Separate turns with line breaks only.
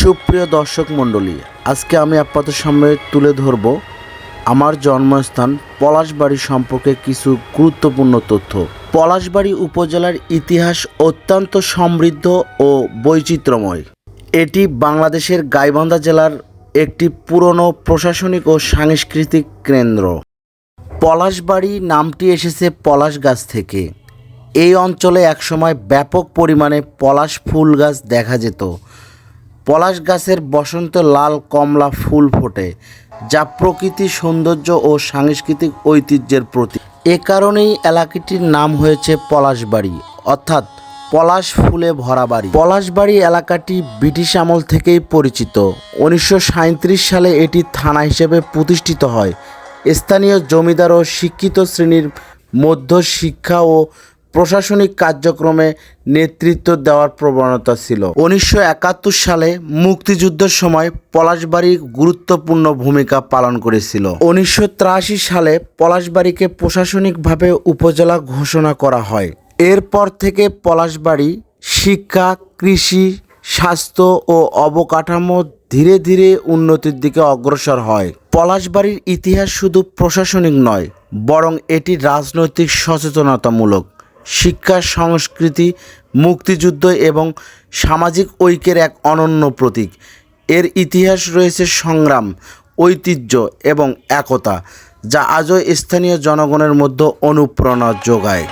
সুপ্রিয় দর্শক মণ্ডলী, আজকে আমি আপনাদের সামনে তুলে ধরব আমার জন্মস্থান পলাশবাড়ি সম্পর্কে কিছু গুরুত্বপূর্ণ তথ্য। পলাশবাড়ি উপজেলার ইতিহাস অত্যন্ত সমৃদ্ধ ও বৈচিত্র্যময়। এটি বাংলাদেশের গাইবান্ধা জেলার একটি পুরনো প্রশাসনিক ও সাংস্কৃতিক কেন্দ্র। পলাশবাড়ি নামটি এসেছে পলাশ গাছ থেকে। এই অঞ্চলে একসময় ব্যাপক পরিমাণে পলাশ ফুল গাছ দেখা যেত। পলাশ গাছের বসন্ত লাল কমলা ফুল ফোটে, যা প্রকৃতি সৌন্দর্য ও সাংস্কৃতিক ঐতিহ্যের প্রতীক। এ কারণেই এলাকাটির নাম হয়েছে পলাশবাড়ি, অর্থাৎ পলাশ ফুলে ভরা বাড়ি। পলাশবাড়ি এলাকাটি ব্রিটিশ আমল থেকেই পরিচিত। উনিশশো সাঁইত্রিশ সালে এটি থানা হিসেবে প্রতিষ্ঠিত হয়। স্থানীয় জমিদার ও শিক্ষিত শ্রেণির মধ্য শিক্ষা ও প্রশাসনিক কার্যক্রমে নেতৃত্ব দেওয়ার প্রবণতা ছিল। উনিশশো একাত্তর সালে মুক্তিযুদ্ধের সময় পলাশবাড়ি গুরুত্বপূর্ণ ভূমিকা পালন করেছিল। উনিশশো সালে পলাশবাড়িকে প্রশাসনিকভাবে উপজেলা ঘোষণা করা হয়। এরপর থেকে পলাশবাড়ি শিক্ষা, কৃষি, স্বাস্থ্য ও অবকাঠামো ধীরে ধীরে উন্নতির দিকে অগ্রসর হয়। পলাশবাড়ির ইতিহাস শুধু প্রশাসনিক নয়, বরং এটি রাজনৈতিক সচেতনতামূলক। শিক্ষা, সংস্কৃতি, মুক্তিযুদ্ধ এবং সামাজিক ঐক্যের এক অনন্য প্রতীক। এর ইতিহাস রয়েছে সংগ্রাম, ঐতিহ্য এবং একতা, যা আজও স্থানীয় জনগণের মধ্যে অনুপ্রেরণা যোগায়।